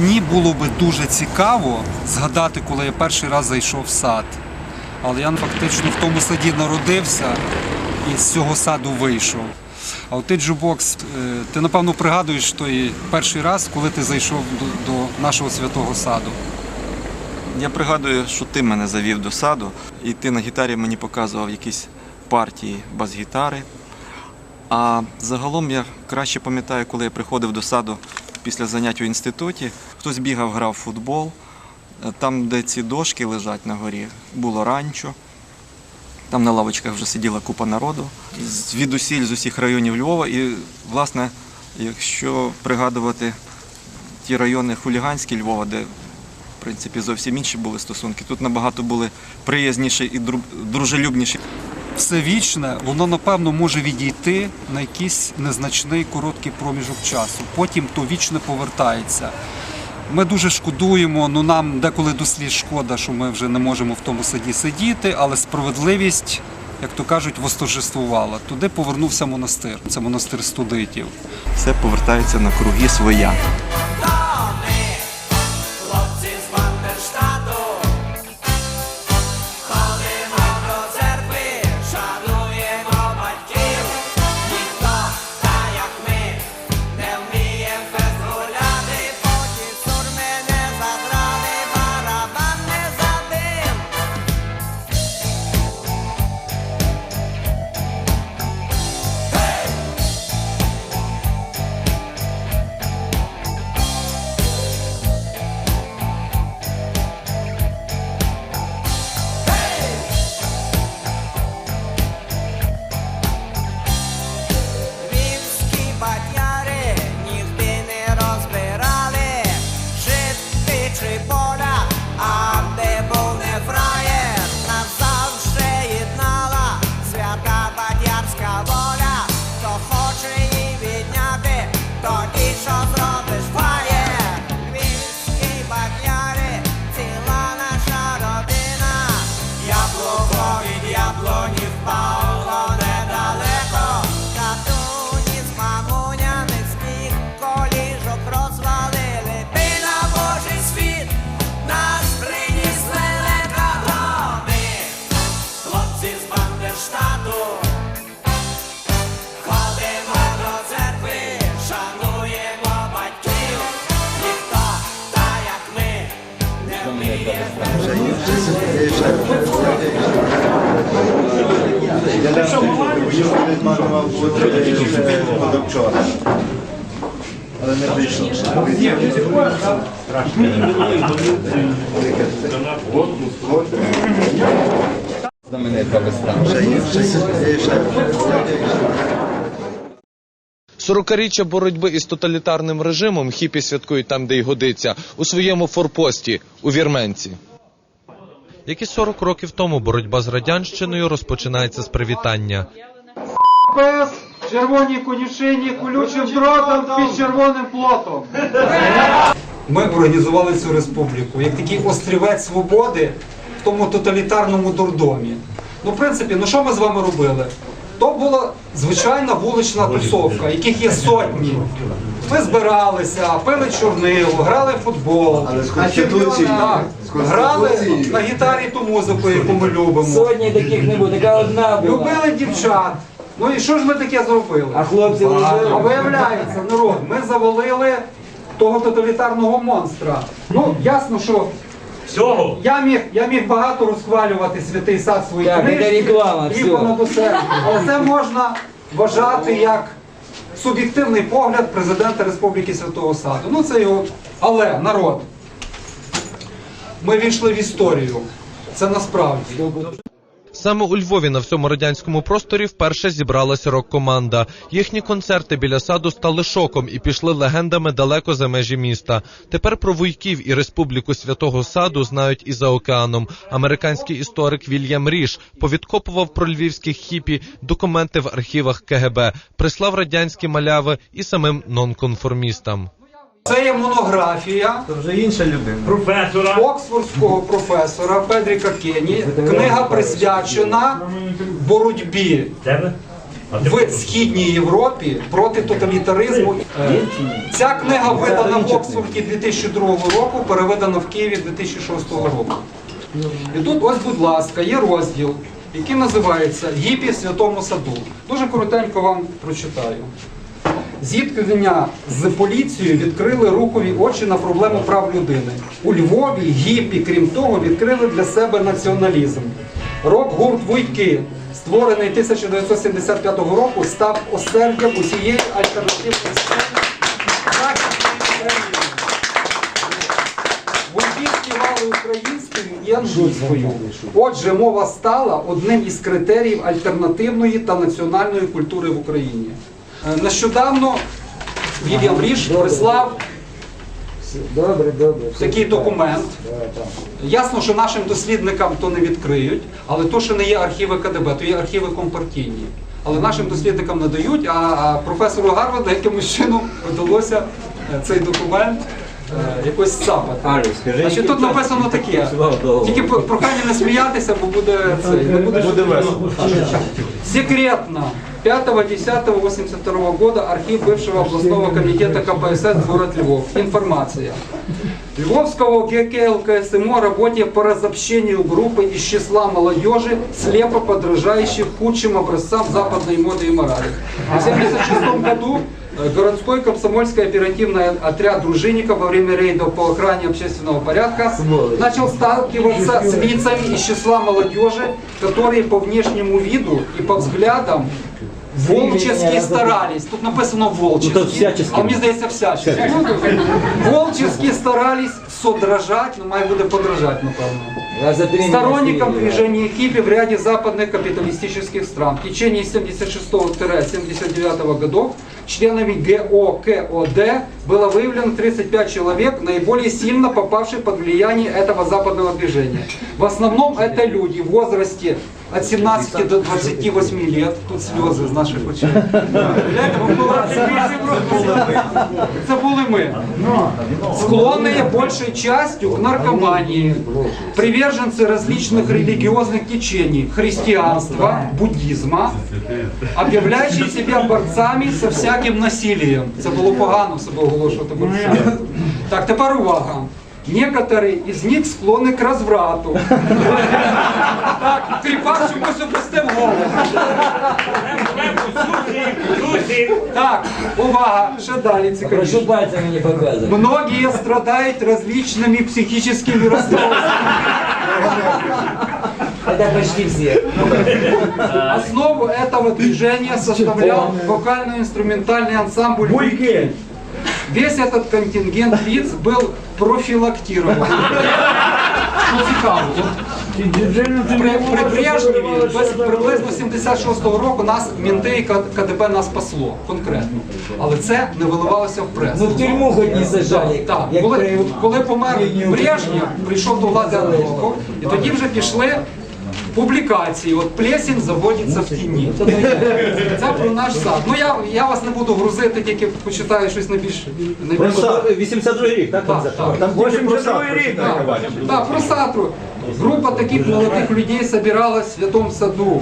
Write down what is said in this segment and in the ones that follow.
мені було би дуже цікаво згадати, коли я перший раз зайшов в сад. Але я фактично в тому саді народився і з цього саду вийшов. А от ти, Джубокс, е, ти напевно пригадуєш той перший раз, коли ти зайшов до, до нашого святого саду. Я пригадую, що ти мене завів до саду, і ти на гітарі мені показував якісь партії бас-гітари. А загалом я краще пам'ятаю, коли я приходив до саду після занять у інституті, хтось бігав, грав в футбол. Е, Там, де ці дошки лежать на горі, було ранчо. Там на лавочках вже сиділа купа народу звідусіль з усіх районів Львова. І, власне, якщо пригадувати ті райони хуліганські Львова, де в принципі зовсім інші були стосунки, тут набагато були приязніші і дружелюбніші. Все вічне, воно напевно може відійти на якийсь незначний короткий проміжок часу. Потім то вічне повертається. Ми дуже шкодуємо, ну нам деколи дослід шкода, що ми вже не можемо в тому саді сидіти, але справедливість, як то кажуть, восторжествувала. Туди повернувся монастир. Це монастир студитів. Все повертається на круги своя. До вчора. Але не прийшло. Знаменита весна. Ще є, ще є, ще є. 40-річчя боротьби із тоталітарним режимом хіпі святкують там, де й годиться, у своєму форпості у Вірменці. Як і 40 років тому боротьба з радянщиною розпочинається з привітання. Пес, червоній конюшині, колючим дротом під червоним плотом. Ми організували цю республіку як такий острівець свободи в тому тоталітарному дурдомі. Ну, в принципі, ну що ми з вами робили? То була звичайна вулична тусовка, яких є сотні. Ми збиралися, пили чорнило, грали в футбол. Але з Конституції. Так, З грали Конституції. на гітарі ту музику, яку ми любимо. Сотні таких не буде, така одна була. Любили дівчат. Ну і що ж ми таке зробили? А хлопці А виявляється, народ, ми завалили того тоталітарного монстра. Ну, ясно, що Всього. я міг, я міг багато розхвалювати святий сад свої Так, книжки, реклама, і все. понад усе. Але це можна вважати як суб'єктивний погляд президента Республіки Святого Саду. Ну це його. Але народ. Ми війшли в історію. Це насправді. Саме у Львові на всьому радянському просторі вперше зібралася рок-команда. Їхні концерти біля саду стали шоком і пішли легендами далеко за межі міста. Тепер про вуйків і республіку святого саду знають і за океаном. Американський історик Вільям Ріш повідкопував про львівських хіпі документи в архівах КГБ, прислав радянські маляви і самим нонконформістам. Це є монографія Це вже інша людина. Професора. оксфордського професора Федріка Кені. Книга присвячена боротьбі Тебе? А ти в східній Європі проти тоталітаризму. Е, Ця книга видана в Оксфорді 2002 року, переведена в Києві 2006 року. І тут, ось, будь ласка, є розділ, який називається Гіпі в Святому Саду. Дуже коротенько вам прочитаю. Зіткнення з поліцією відкрили рухові очі на проблему прав людини. У Львові гіпі, крім того, відкрили для себе націоналізм. Рок-гурт Вуйки, створений 1975 року, став осердям усієї альтернативної сцени. Вуйки співали українською і англійською. Отже, мова стала одним із критеріїв альтернативної та національної культури в Україні. Е, Нещодавно Вільям Ріш прислав Добре, добре. такий документ. Ясно, що нашим дослідникам то не відкриють, але то, що не є архіви КДБ, то є архіви компартійні. Але нашим дослідникам не дають, а, професору Гарварда якимось чином вдалося е, цей документ е, якось сцапати. Значить, тут написано таке. Тільки прохання не сміятися, бо буде це. Не буде, буде весело. Секретно. 5.10.82 года архив бывшего областного комитета КПСС город Львов. Информация. Львовского ГК ЛКСМО о работе по разобщению группы из числа молодежи, слепо подражающих худшим образцам западной моды и морали. В 1976 году э, городской комсомольский оперативный отряд дружинников во время рейдов по охране общественного порядка начал сталкиваться с лицами из числа молодежи, которые по внешнему виду и по взглядам Волчески старались. Тут написано волчески. А мені здається всячески. Волчески старались содражать, ну має буде подражать, напевно. Я за три Сторонникам месяца движения хиппи в ряде западных капиталистических стран. В течение 76-79 годов членами ГОКОД было выявлено 35 человек, наиболее сильно попавших под влияние этого западного движения. В основном это люди в возрасте от 17 до 28 лет. Тут сльози з наших очей. Гляньте, ви були- Це були ми. Склонные большей частью к наркомании, приверженцы различных религиозных течений, христианства, буддизма, об'являючи себя борцами со всяким насилием. Це було погано себе оголошувати борцями. Так, тепер увага. Некоторые из них склонны к разврату. Так, тріпав чомусь опустив голову. Так, увага, ще далі цікавіше. Прошу пальцами не показывать. Многие страдают различными психическими расстройствами. Это почти все. Основу этого движения составлял вокально-инструментальный ансамбль «Буйки». Весь этот контингент лиц был профилактирован. Що цікаво, при, при Брежневі, приблизно 76-го року нас мінти і КДБ нас спасло конкретно. Але це не виливалося в пресу. Ну в тюрьму хоть не сажали. Так, коли, коли помер Брежнєв, прийшов до влади Андропов, і тоді вже пішли публікації. От плесінь заводиться в тіні. Це про наш сад. Ну я, я вас не буду грузити, тільки почитаю щось найбільш найбільш 82 рік, так? Так, так. Там 82 рік. Да, да, про Сатру. Группа таких молодых людей собиралась в Святом Саду.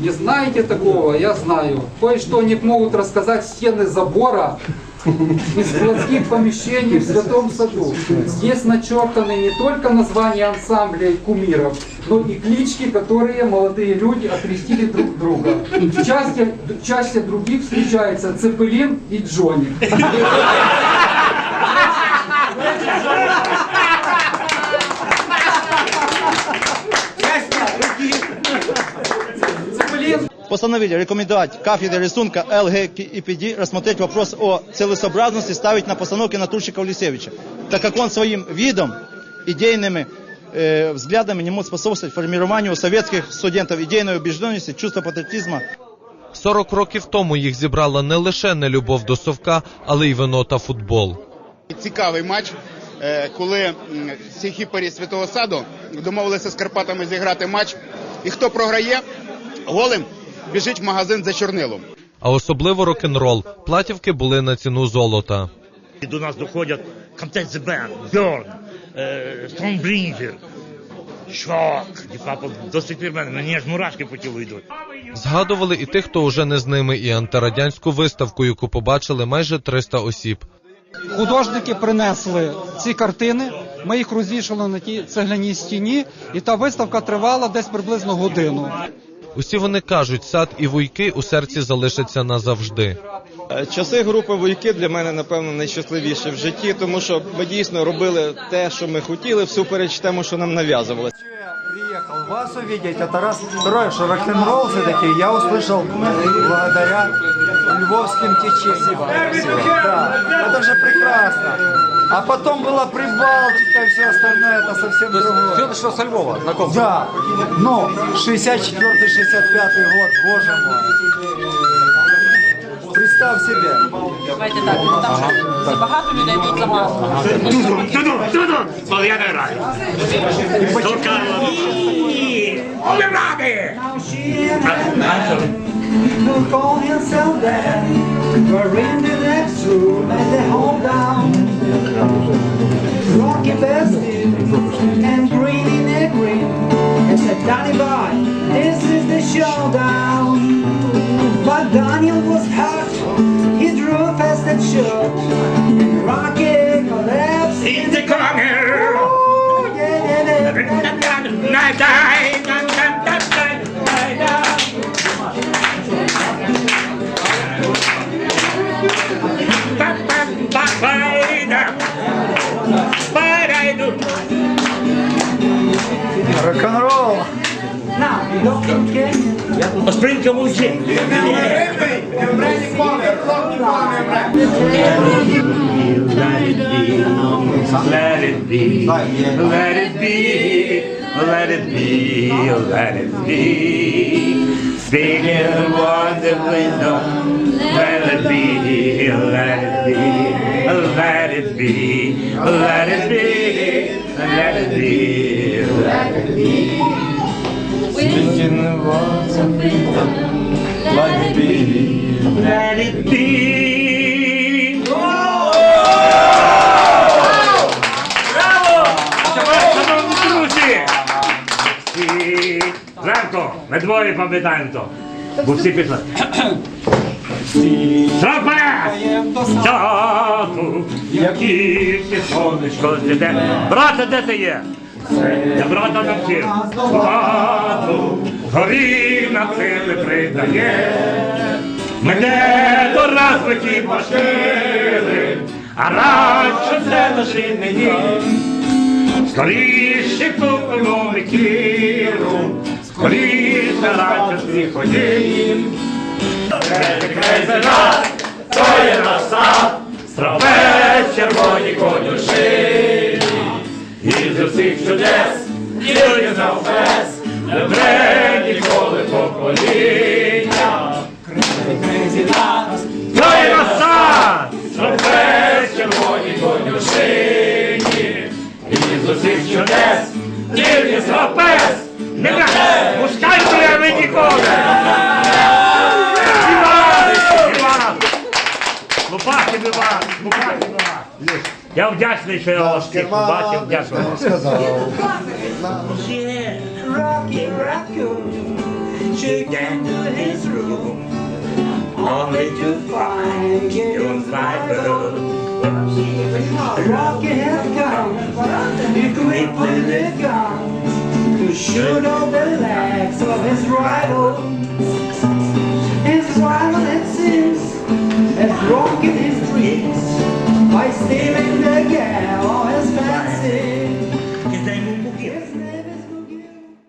Не знаете такого? Я знаю. Кое-что они могут рассказать стены забора из складских помещений в Святом Саду. Здесь начертаны не только названия ансамбля и кумиров, но и клички, которые молодые люди окрестили друг друга. Чаще, чаще других встречается Цепелин и Джонни. Постановили рекомендовать кафедре рисунка ЛГКИПД рассмотреть вопрос о целесообразности ставить на постановке натурщика Улисевича, так как он своим видом, идейными э, взглядами не может способствовать формированию у советских студентов идейной убежденности, чувства патриотизма, 40 років тому їх зібрала не лише нелюбов до совка, але й вино та футбол. Цікавий матч, е, коли м, ці Святого Саду домовилися з Карпатами зіграти матч. І хто програє, голим біжить в магазин за чорнилом. А особливо рок-н-рол. Платівки були на ціну золота. І до нас доходять Contact the Band, Burn, е, Шок. І папа до сих пір мене, мені аж мурашки по тілу йдуть. Згадували і тих, хто уже не з ними, і антирадянську виставку, яку побачили майже 300 осіб. Художники принесли ці картини. Ми їх розвішали на тій цегляній стіні, і та виставка тривала десь приблизно годину. Усі вони кажуть, сад і вуйки у серці залишаться назавжди. Е, Часи групи «Вуйки» для мене, напевно, найщасливіші в житті, тому що ми дійсно робили те, що ми хотіли, всупереч тому, що нам нав'язували Приехал вас увидеть, а Тарас Второй, что рок-н-ролл все-таки я услышал благодаря львовским течениям. Да, это же прекрасно. А потом была Прибалтика и все остальное, это совсем другое. Все началось со Львова, знакомство. Да, но 64-65 год, боже мой. Представь себе. Давайте так, ну, там що багато людей тут замало. Туду, туду, бо я не граю. Олівради! who call himself that We're in the next room at the home down Rocky Bastard and Greeny Negri And said Danny boy, this is the showdown but Daniel was hurt, he drew fast and short And Rocky collapsed In the corner! Oh. Спринька мовчи. Let it be, let it be, let it be, let it be. Speak in the wonderfully done. Let it be, let it be, let it be, let it be, let it be, let it be. Speak in the wonderfully done. Let it be, let it be. Ми двоє пам'ятаємо то. Бо всі пішли. Тропе! Саду, як тільки сонечко зійде. Брате, де ти є? Я брата навчив. Владу, горі на сили придає. Мене до розвиті пошили, а радше це наш рідний дім. Скоріше купимо кіру, скоріше радості ходім. Крейзи нас, то є наш сад, страве червоні конюшини. З усіх чудес, тільки за фес, не бре ніколи покоління. То є наш сад, страве червоні конюшині. І з усіх чудес, Я вдячний, що я вас всіх побачив. Дякую. Only to find Kim's my bird. Rocky has gone, you great bullet to shoot on the legs of his rival. His rival, it seems, has broken by stealing the gal.